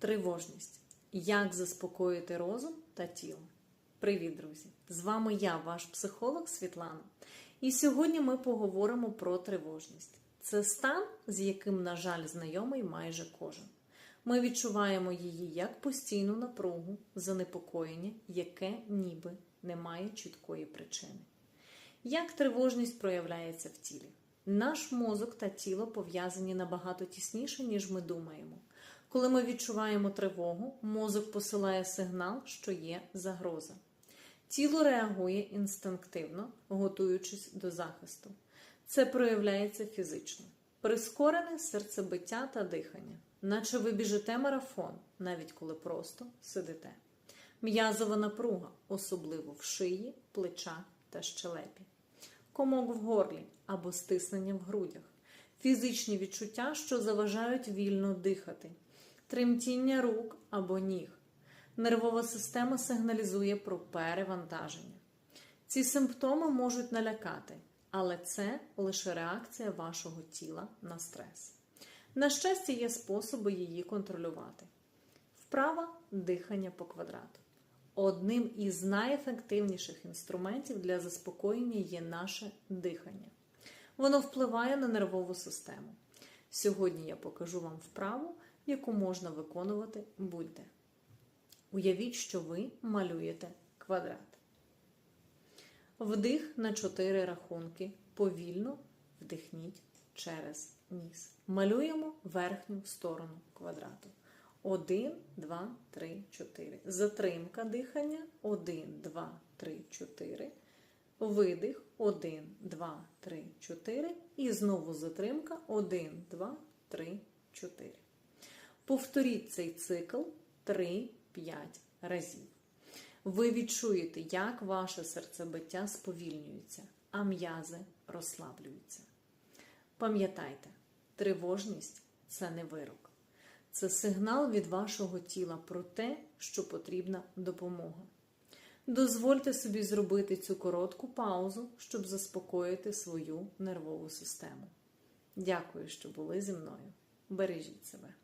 Тривожність. Як заспокоїти розум та тіло? Привіт, друзі! З вами я, ваш психолог Світлана. І сьогодні ми поговоримо про тривожність. Це стан, з яким, на жаль, знайомий майже кожен. Ми відчуваємо її як постійну напругу, занепокоєння, яке ніби не має чіткої причини. Як тривожність проявляється в тілі? Наш мозок та тіло пов'язані набагато тісніше, ніж ми думаємо. Коли ми відчуваємо тривогу, мозок посилає сигнал, що є загроза. Тіло реагує інстинктивно, готуючись до захисту. Це проявляється фізично. Прискорене серцебиття та дихання, наче ви біжите марафон, навіть коли просто сидите. М'язова напруга, особливо в шиї, плечах та щелепі. Комок в горлі або стиснення в грудях. Фізичні відчуття, що заважають вільно дихати, тремтіння рук або ніг. Нервова система сигналізує про перевантаження. Ці симптоми можуть налякати, але це лише реакція вашого тіла на стрес. На щастя, є способи її контролювати. Вправа дихання по квадрату. Одним із найефективніших інструментів для заспокоєння є наше дихання. Воно впливає на нервову систему. Сьогодні я покажу вам вправу, яку можна виконувати будь-де. Уявіть, що ви малюєте квадрат. Вдих на 4 рахунки. Повільно вдихніть через ніс. Малюємо верхню сторону квадрату. 1, 2, 3, 4. Затримка дихання. 1, 2, 3, 4. Видих. 1, 2, 3, 4. І знову затримка. 1, 2, 3, 4. Повторіть цей цикл 3, 5 разів. Ви відчуєте, як ваше серцебиття сповільнюється, а м'язи розслаблюються. Пам'ятайте, тривожність це не вирок. Це сигнал від вашого тіла про те, що потрібна допомога. Дозвольте собі зробити цю коротку паузу, щоб заспокоїти свою нервову систему. Дякую, що були зі мною. Бережіть себе.